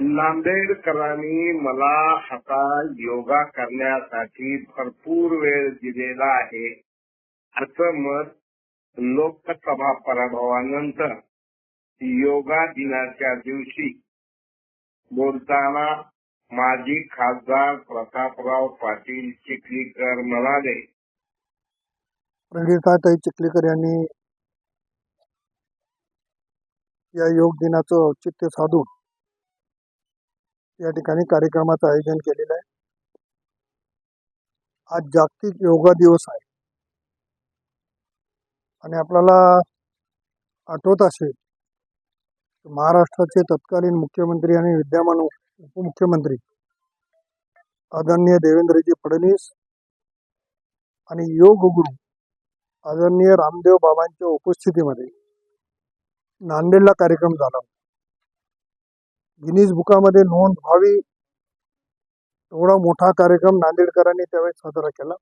नांदेडकरांनी मला आता योगा करण्यासाठी भरपूर वेळ दिलेला आहे. असं मत लोकसभा पराभवानंतर योगा दिनाच्या दिवशी बोलताना माजी खासदार प्रतापराव पाटील चिखलीकर म्हणाले. प्रणिताताई चिखलीकर यांनी या योग दिनाचं औचित्य साधून या ठिकाणी कार्यक्रमाचं आयोजन केलेलं आहे. आज जागतिक योगा दिवस आहे. आणि आपल्याला आठवत असेल महाराष्ट्राचे तत्कालीन मुख्यमंत्री आणि विद्यमान उपमुख्यमंत्री आदरणीय देवेंद्रजी फडणवीस आणि योग गुरु आदरणीय रामदेव बाबांच्या उपस्थितीमध्ये नांदेडला कार्यक्रम झाला गिनीज बुकामध्ये नोंद व्हावी. एवढा मोठा कार्यक्रम नांदेडकरांनी त्यावेळेस साजरा केला.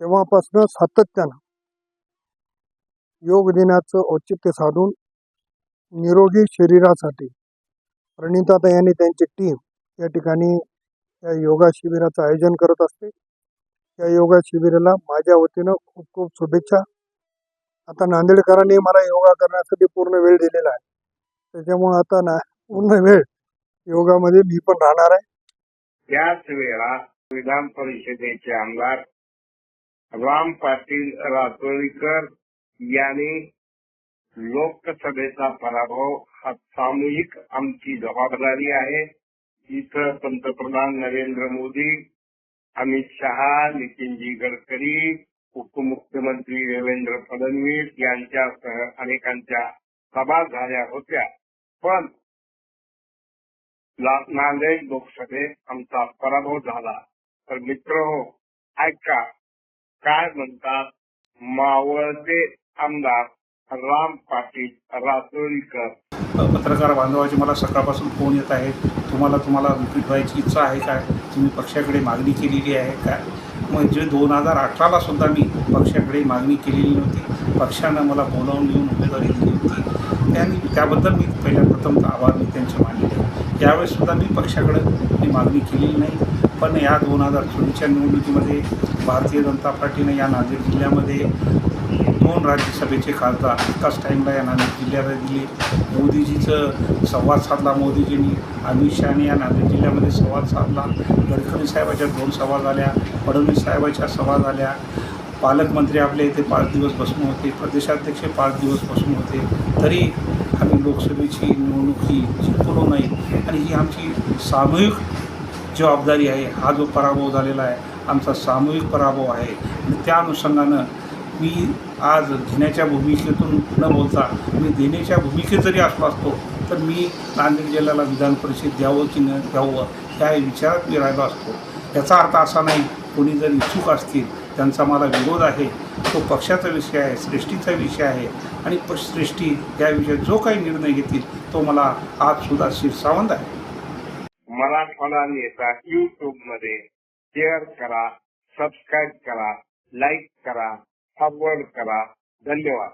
तेव्हापासून सातत्यानं योग दिनाचं औचित्य साधून निरोगी शरीरासाठी प्रणिताता यांनी त्यांची टीम या ठिकाणी या योगा शिबिराचं आयोजन करत असते. या योगा शिबिराला माझ्या वतीनं खूप खूप शुभेच्छा. आता नांदेडकरांनी मला योगा करण्यासाठी पूर्ण वेळ दिलेला आहे. त्याच्यामुळं आता ना पूर्ण वेळ योगामध्ये मी पण राहणार आहे. त्याच वेळा विधान परिषदेचे आमदार राम पाटील रातोळीकर यांनी लोकसभेचा पराभव हा सामूहिक आमची जबाबदारी आहे. इथं पंतप्रधान नरेंद्र मोदी अमित शहा नितीनजी गडकरी उपमुख्यमंत्री देवेंद्र फडणवीस यांच्यासह अनेकांच्या सभा झाल्या होत्या. पण नांदेड लोकसभेत आमचा पराभव झाला. तर मित्र हो ऐका. काय म्हणतात? मावळते आमदार राम पाटील रातोळीकर पत्रकार बांधवाचे मला सकाळपासून फोन येत आहे. तुम्हाला तुम्हाला रिपीट व्हायची इच्छा आहे काय तुम्ही पक्षाकडे मागणी केलेली आहे काय म्हणजे दोन हजार अठराला सुद्धा मी पक्षाकडे मागणी केलेली नव्हती. पक्षानं मला बोलावून घेऊन उमेदवारी दिली होती. त्यांनी त्याबद्दल मी पहिल्या प्रथम आभार मी त्यांचे मानले यावेळेस सुद्धा मी पक्षाकडे ही मागणी केलेली नाही. पण या दोन हजार चोवीसच्या निवडणुकीमध्ये भारतीय जनता पार्टीने या नांदेड जिल्ह्यामध्ये दोन राज्यसभेचे खासदार एकाच टाईमला या नांदेड जिल्ह्याला दिले. मोदीजीचं संवाद साधला मोदीजींनी अमित शहाने या नांदेड जिल्ह्यामध्ये संवाद साधला. गडकरी साहेबाच्या दोन सभा झाल्या फडणवीस साहेबाच्या सभा झाल्या पालकमंत्री आपल्या इथे पाच दिवस बसून होते प्रदेशाध्यक्ष पाच दिवस बसून होते. तरी आम्ही लोकसभेची निवडणूक ही जिंकलो नाही. आणि ही आमची सामूहिक जबाबदारी आहे. हा जो पराभव झालेला आहे आमचा सामूहिक पराभव आहे. आणि त्या अनुषंगानं मी आज घेण्याच्या भूमिकेतून न बोलता मी देण्याच्या भूमिकेत जरी असलो असतो तर मी नांदेड जिल्ह्याला विधान परिषद द्यावं की न द्यावं ह्या विचारात मी राहिलो असतो. याचा अर्थ असा नाही कोणी जर इच्छुक असतील त्यांचा मला विरोध आहे. तो पक्षाचा विषय आहे सृष्टीचा विषय आहे. आणि प सृष्टी या जो काही निर्णय घेतील तो मला आज सुद्धा शिरसावंत आहे. मराठवाडा नेता युट्यूबमध्ये शेअर करा सबस्क्राईब करा लाईक करा फॉरवर्ड करा. धन्यवाद.